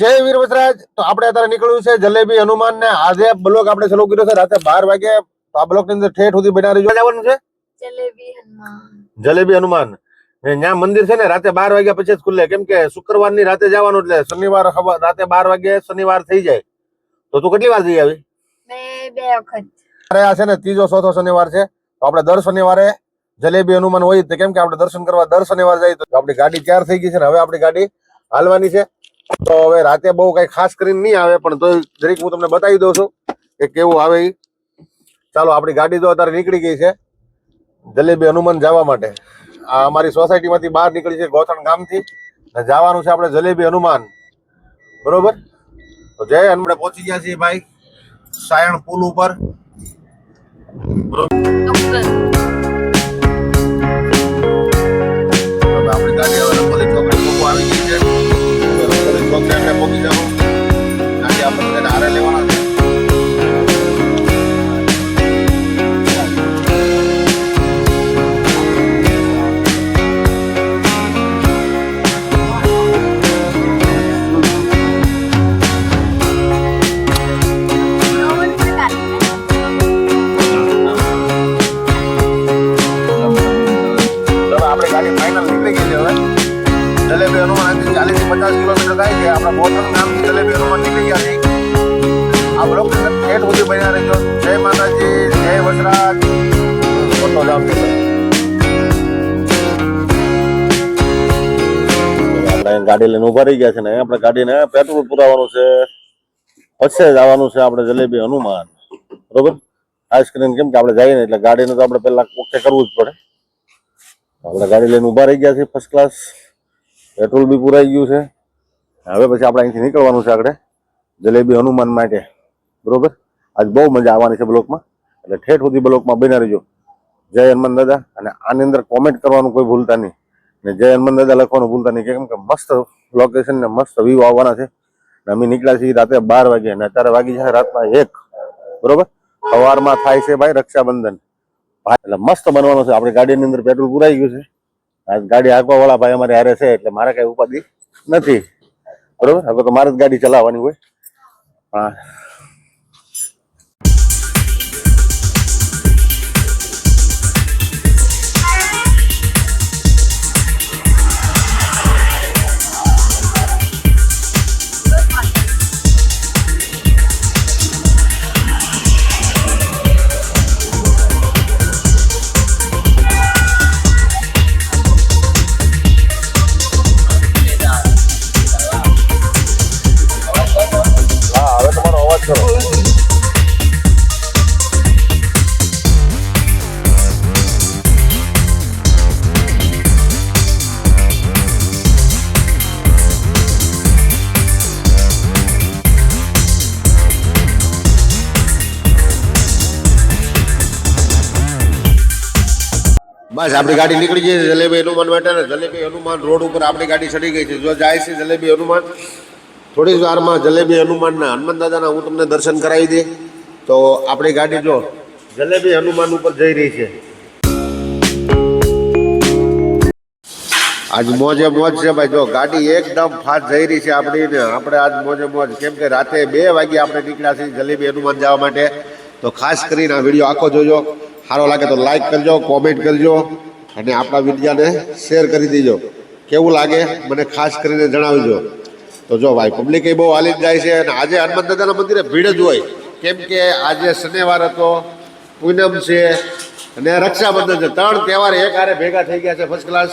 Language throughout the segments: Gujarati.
જય વીર વસરાજ તો આપણે અત્યારે નીકળ્યું છે જલેબી હનુમાન ને આજે બ્લોક આપણે શરૂ કર્યો છે. રાતે બાર વાગે તો આ બ્લોકની અંદર ઠેઠ સુધી બનાવી જવાનું છે? જલેબી હનુમાન. ત્યાં મંદિર છે ને રાતે બાર વાગ્યા પછી જ ખુલ્લે. કેમ કે શુક્રવારની રાતે જવાનું એટલે શનિવાર રાતે બાર વાગે શનિવાર થઈ જાય. તો તું કેટલી વાર જઈ આવી? બે વખત. અરે આ છે ને ત્રીજો ચોથો શનિવાર છે. તો આપણે દર શનિવારે જલેબી હનુમાન હોય કેમ કે આપણે દર્શન કરવા દર શનિવાર જઈએ તો આપણી ગાડી તૈયાર થઈ ગઈ છે ને. હવે આપણી ગાડી હાલવાની છે. તો હવે રાતે બહુ કઈ ખાસ કરીને નહીં આવે, પણ તો જરીક હું તમને બતાવી દઉં છું કે કેવું આવે એ ચાલો, આપણી ગાડી તો અત્યારે નીકળી ગઈ છે જલેબી હનુમાન જવા માટે. આ અમારી સોસાયટીમાંથી બહાર નીકળી છે ગોથણ ગામથી જવાનું છે આપણે જલેબી હનુમાન. બરોબર? તો જય હનુમાન પહોંચી ગયા છીએ ભાઈ સાયણ પુલ ઉપર. હવે હનુમાન અહીંથી ચાલીસથી પચાસ કિલોમીટર થાય છે. આપણા બોથણ ગામથી જલેબી હનુમાન નીકળી ગયા છે. આ બ્લોક ઠેઠ સુધી બન્યા રહેજો. જય માતાજી, જય વસરાજ. આપણે અહીં ગાડી લઈને ઊભા રહી ગયા છે ને, આપણે ગાડીને પેટ્રોલ પુરાવાનું છે. પછી જવાનું છે આપણે જલેબી હનુમાન. બરોબર? આઈસ્ક્રીમ કેમ કે આપણે જઈએ ને, એટલે ગાડીને તો આપણે પહેલા ઓકે કરવું જ પડે. આપણે ગાડી લઈને ઊભા રહી ગયા છે ફર્સ્ટ ક્લાસ પેટ્રોલ બી પુરાઈ ગયું છે. હવે પછી આપણે અહીંથી નીકળવાનું છે આગળ. જલેબી હનુમાન માટે. બરોબર? આજ બહુ મજા આવવાની છે બ્લોકમાં. એટલે ઠેઠ સુધી બ્લોકમાં બના રહીજો. જય હનુમાન દાદા. અને આની અંદર કોમેન્ટ કરવાનું કોઈ ભૂલતા નહીં. ને જય હનુમાન દાદા લખવાનું ભૂલતા નહીં. કેમ કે મસ્ત લોકેશન ને મસ્ત વ્યૂ આવવાના છે. અમે નીકળ્યા છીએ રાતે બાર વાગે અને અત્યારે વાગી જાય રાતના એક. બરોબર? સવારમાં થાય છે ભાઈ રક્ષાબંધન. ભાઈ એટલે મસ્ત બનવાનો છે. આપણી ગાડીની અંદર પેટ્રોલ પુરાઈ ગયું છે. ગાડી હાંકવા વાળા ભાઈ અમારે હારે છે એટલે મારે કઈ ઉપાધિ નથી. બરોબર? હવે તો મારે જ ગાડી ચલાવવાની હોય. હા બસ, આપણી ગાડી નીકળી ગઈ છે, જલેબી હનુમાન માટે ને જલેબી હનુમાન રોડ ઉપર આપણી ગાડી ચડી ગઈ છે. જો જાય છે જલેબી હનુમાન, થોડી વારમાં જલેબી હનુમાનના હનુમાન દાદાના હું તમને દર્શન કરાવી દે. તો આપણી ગાડી જો જલેબી હનુમાન ઉપર જઈ રહી છે. આજ મોજે મોજ છે ભાઈ, જો ગાડી એકદમ ફાસ્ટ જઈ રહી છે આપણી ને. આપણે આજ મોજે મોજ. કેમ કે રાતે બે વાગે આપણે નીકળ્યા છીએ જલેબી હનુમાન જવા માટે. તો ખાસ કરીને આ વીડિયો આખો જોજો. સારો લાગે તો લાઈક કરજો કોમેન્ટ કરજો અને આપણા વિડીયાને શેર કરી દેજો. કેવું લાગે મને ખાસ કરીને જણાવજો. તો જો ભાઈ પબ્લિક એ બહુ હાલી જાય છે અને આજે હનુમાન દાદાના મંદિરે ભીડ જ હોય. કેમ કે આજે શનિવાર હતો, પૂનમ છે અને રક્ષાબંધન છે. ત્રણ તહેવાર એક હારે ભેગા થઈ ગયા છે ફર્સ્ટ ક્લાસ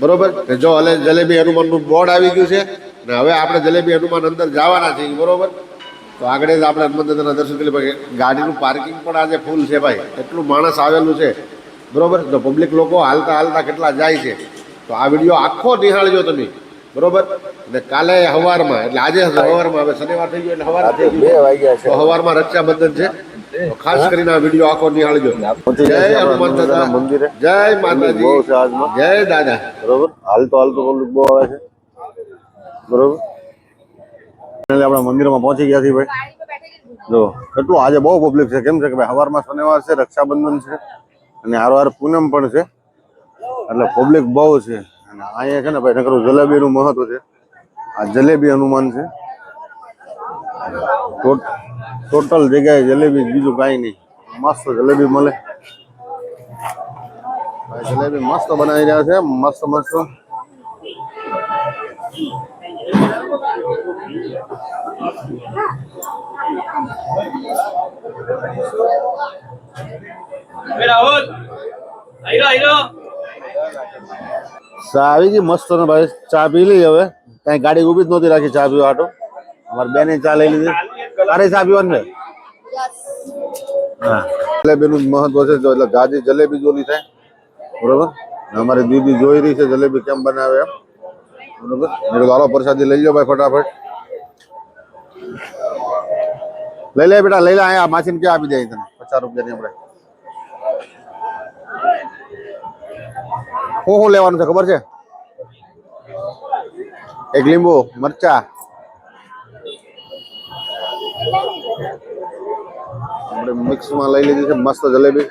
બરોબર? જો હલે જલેબી હનુમાનનું બોર્ડ આવી ગયું છે. ને હવે આપણે જલેબી હનુમાન અંદર જવાના છીએ. બરોબર? તો આગળ જ આપણે હનુમાન દર્શન કરી ભાઈ ગાડીનું પાર્કિંગ પણ આજે ફૂલ છે ભાઈ. એટલું માણસ આવેલું છે. બરોબર? તો પબ્લિક લોકો હાલતા હાલતા કેટલા જાય છે. તો આ વીડિયો આખો નિહાળજો તમે. બરોબર? ને કાલે હવારમાં એટલે આજે હવારમાં હવે શનિવાર થઈ ગયો એટલે હવાર થઈ ગયું. બે વાગ્યા છે. તો હવારમાં રક્ષાબંધન છે. ખાસ કરીને આ વીડિયો આખો નિહાળજો. જય હનુમાન દાદા મંદિરે. જય માતાજી. જય દાદા. બરોબર? હાલતો હાલતો તો બહુ આવે છે. બરોબર? આપણા મંદિરમાં પહોંચી ગયા છીએ ભાઈ. જો કેટલું આજે બહુ પબ્લિક છે. કેમ છે કે ભાઈ સવારમાં શનિવાર છે, રક્ષાબંધન છે, અને હારવાર પૂનમ પણ છે. એટલે પબ્લિક બહુ છે. અને અહીંયા છે ને ભાઈ, નકરું જલેબીનું મહત્વ છે. આ જલેબી હનુમાન છે. ટોટલ જગ્યાએ જલેબી બીજું કાંઈ નહીં. મસ્ત જલેબી મળે. જલેબી મસ્ત બનાવી રહ્યા છે. મસ્ત મસ્ત. ચા આવી ગઈ મસ્ત ને ભાઈ. ચા પી લઈ હવે. કઈ ગાડી ઊભી જ નહોતી રાખી ચા પીવા હાટો. અમારી બેને ચા લઈ લીધી. તારે ચા પીવાની છે? હા. જલેબીનું જ મહત્વ છે જો, એટલે જાજી જલેબી જોલી થાય. બરોબર? ને અમારી દીદી જોઈ રહી છે જલેબી કેમ બનાવે એમ. બરોબર મેં કીધું હાલો પ્રસાદી લઈ લો ભાઈ ફટાફટ લઈ લે બેટા લઈ લે અહીંયા માછીને ક્યાં આપી દે તને પચાસ રૂપિયાની આપણે શું શું લેવાનું છે ખબર છે એક લીંબુ મરચા આપણે મિક્સમાં લઈ લીધી છે મસ્ત જલેબી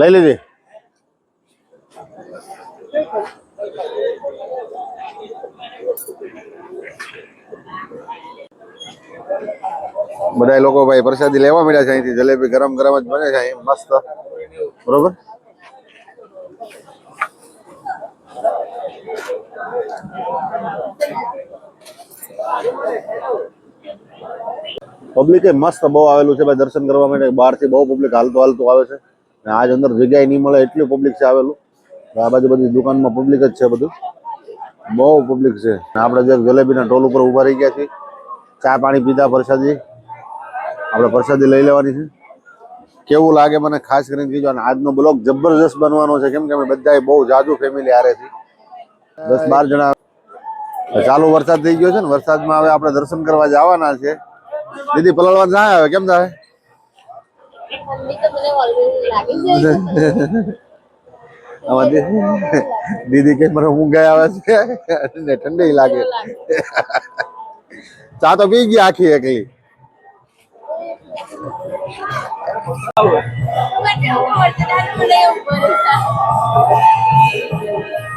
લઈ લીધી બધા લોકો ભાઈ પ્રસાદી લેવા મળ્યા છે અહીંથી. જલેબી ગરમ ગરમ જ બને છે અહીં. મસ્ત. બરોબર? પબ્લિક મસ્ત બહુ આવેલું છે ભાઈ દર્શન કરવા માટે. બહારથી બહુ પબ્લિક હાલતું હાલતું આવે છે. અને આજ અંદર જગ્યાએ નહીં મળે એટલું પબ્લિક છે આવેલું. આ બાજુ બધી દુકાનમાં પબ્લિક જ છે બધું. બહુ પબ્લિક છે. આપણે જે જલેબીના ટોલ ઉપર ઊભા રહી ગયા છીએ. ચા પાણી પીધા પ્રસાદી આપણે પ્રસાદી લઈ લેવાની છે. કેવું લાગે મને ખાસ કરીને કીધું અને આજનો બ્લોગ જબરજસ્ત બનવાનો છે. કેમ કે અમે બધા બહુ જાજુ ફેમિલી હારે છે દસ બાર જણા. ચાલુ વરસાદ થઈ ગયો છે ને. વરસાદમાં હવે આપણે દર્શન કરવા જવાના છે. દીદી પલળવા ના આવે. કેમ થાય ઠંડી તો મને ઓલરેડી લાગી જાય આમાં દી- દીદી કે મને ઊંઘ આવે છે. ને ઠંડી લાગે. ચા તો પી ગઈ આખી એકલી.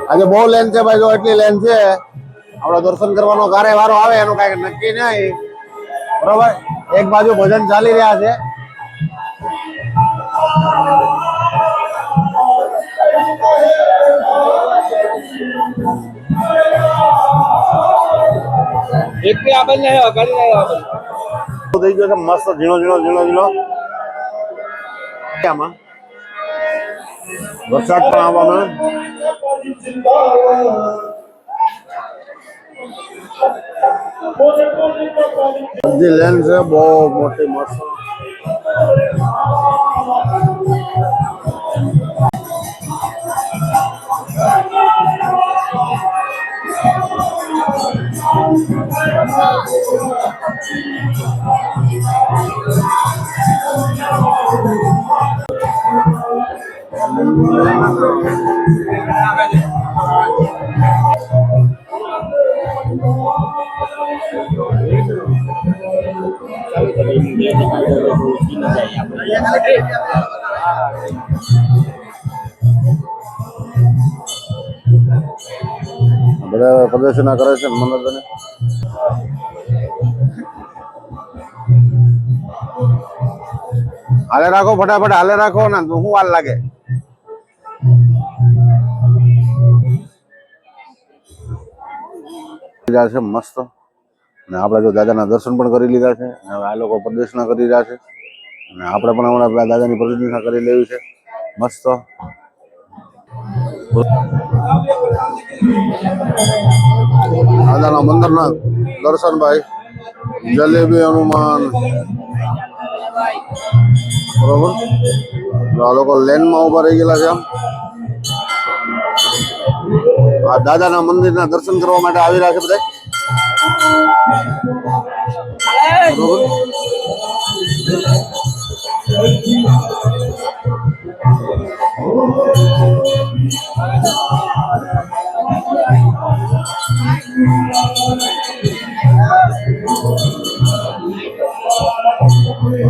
આજે બહુ લેન છે ભાઈ જો એટલી લેન છે. આપણે દર્શન કરવાનો કારે વારો આવે એનું કઈ નક્કી નહીં. બરોબર? એક બાજુ ભજન ચાલી રહ્યા છે. એક બે આપણ ને કરી રહ્યો થઈ ગયો છે મસ્ત ઝીણો ઝીણો ઝીણો ઝીણો આમાં વરસાદ પણ આવવાનો બધી લેન છે બહુ મોટી મસ્ત બધા પ્રદર્શના કરે હાલે રાખો, ફટાફટ હાલે રાખો ને શું વાર લાગે? છે મસ્ત. અને આપણે જો દાદાના દર્શન પણ કરી લીધા છે. હવે આ લોકો પ્રદર્શના કરી રહ્યા છે. અને આપણે પણ હમણાં દાદાની પ્રદર્શના કરી લેવી છે. મસ્ત. દાદાના મંદિરના દર્શન ભાઈ. જલેબી હનુમાન. બરોબર? આ લોકો લેનમાં ઊભા રહી ગયેલા છે. આ દાદાના મંદિરના દર્શન કરવા માટે આવી રહ્યા છે બધા.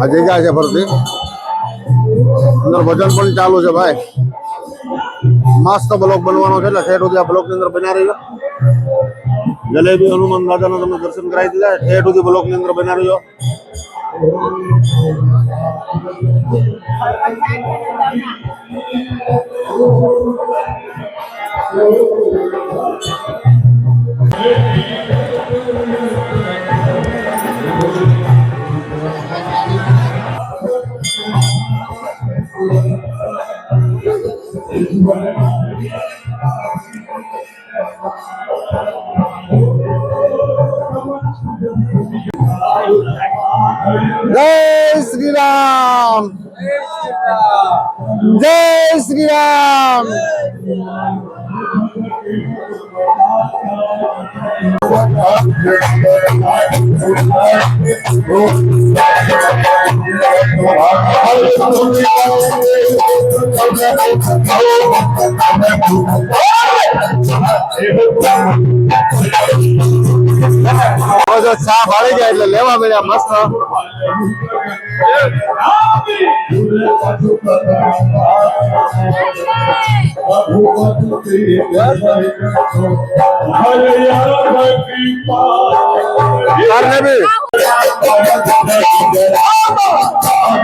આ જગ્યા છે ફરતી અંદર ભજન પણ ચાલુ છે ભાઈ. મસ્ત બ્લોક બનવાનો છે એટલે ઠેઠ સુધી આ બ્લોકની અંદર બના રહ્યો જલેબી હનુમાન દાદાના તમને દર્શન કરાવી દીધા, ઠેઠ સુધી બ્લોકની અંદર બના રહ્યો જય શ્રી રામ જય શ્રી રામ હવે જો ચા ભાળી જાય એટલે લેવા મળ્યા મસ્ત તારને બી